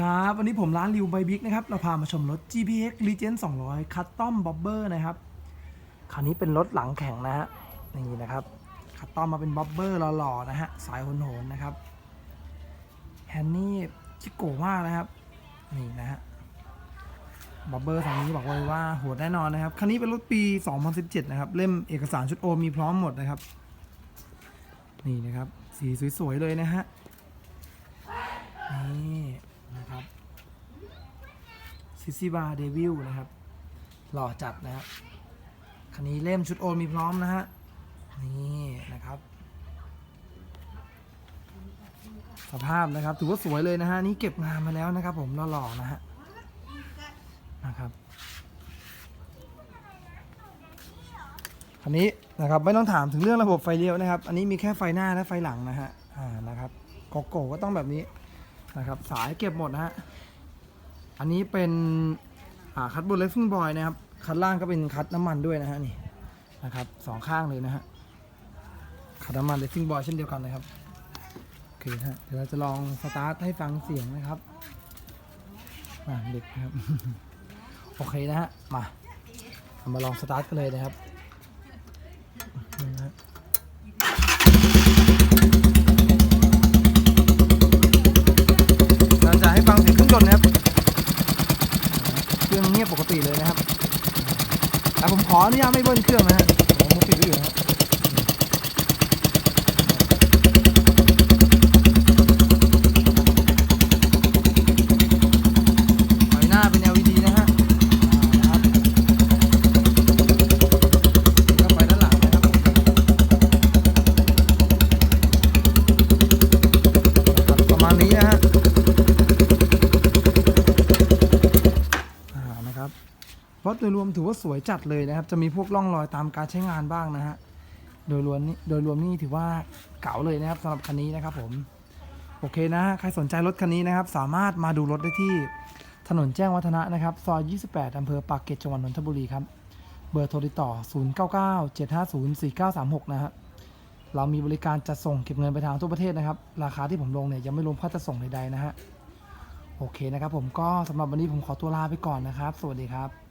ครับ วันนี้ผมร้านริวไบบิ๊กนะครับ เราพามาชมรถ GPX Legend 200 Custom Bobber นะครับคันนี้เป็นรถหลังแข็งนะฮะ นี่นะครับ คัสตอมมาเป็นบ๊อบเบอร์หล่อๆนะฮะ สายโหนๆนะครับ แฮนนี่ชิโกมากนะครับ นี่นะฮะบ๊อบเบอร์ฝั่งนี้บอกเลยว่าโหดแน่นอนนะครับ คันนี้เป็นรถปี 2017 นะครับ เล่มเอกสารชุดโอมีพร้อมหมดนะครับ นี่นะครับ สีสวยๆเลยนะฮะ นี่นะครับ ซิซิบาเดวิลนะครับ หล่อจัดนะครับคันนี้เล่มชุดโอนมีพร้อมนะฮะ นี่นะครับ สภาพนะครับ ถือว่าสวยเลยนะฮะ นี่เก็บงานมาแล้วนะครับ ผมหล่อๆนะฮะ นะครับคันนี้นะครับไม่ต้องถามถึงเรื่องระบบไฟเลี้ยวนะครับ อันนี้มีแค่ไฟหน้าและไฟหลังนะฮะ อ่า นะครับ โกโก้ก็ต้องแบบนี้นะครับ สายเก็บหมดนะฮะ อันนี้เป็นคัดบนเลฟฟิ้งบอยนะครับ คัดล่างก็เป็นคัดน้ำมันด้วยนะฮะนี่นะครับสองข้างเลยนะฮะคัดน้ำมันเลฟฟิ้งบอยเช่นเดียวกันนะครับโอเคฮะเดี๋ยวเราจะลองสตาร์ทให้ฟังเสียงนะครับอ่าเด็กนะครับ โอเคนะฮะมาเรามาลองสตาร์ทกันเลยนะครับนี่นะฮะเราจะให้ฟังเสียงเครื่องยนต์นะครับ เครื่องเงียบปกติเลยนะครับแต่ผมขออนุญาตไม่เบิ้ลเครื่องนะฮะผมมือปิดไว้อยู่นะฮะไฟหน้าเป็น LED นะ รถโดยรวมถือว่าสวยจัดเลยนะครับ จะมีพวกร่องรอยตามการใช้งานบ้างนะฮะ โดยรวมนี่โดยรวมนี่ถือว่าเก๋าเลยนะครับสำหรับคันนี้นะครับผม โอเคนะ ใครสนใจรถคันนี้นะครับ สามารถมาดูรถได้ที่ถนนแจ้งวัฒนะนะครับซอย 28 อำเภอปากเกร็ด จังหวัดนนทบุรีครับ เบอร์โทรติดต่อ 0997504936 นะฮะ เรามีบริการจัดส่งเก็บเงินไปทางทั่วประเทศนะครับ ราคาที่ผมลงเนี่ยยังไม่รวมค่าจัดส่งใดๆนะฮะ โอเคนะครับผมก็สำหรับวันนี้ผมขอตัวลาไปก่อนนะครับ สวัสดีครับ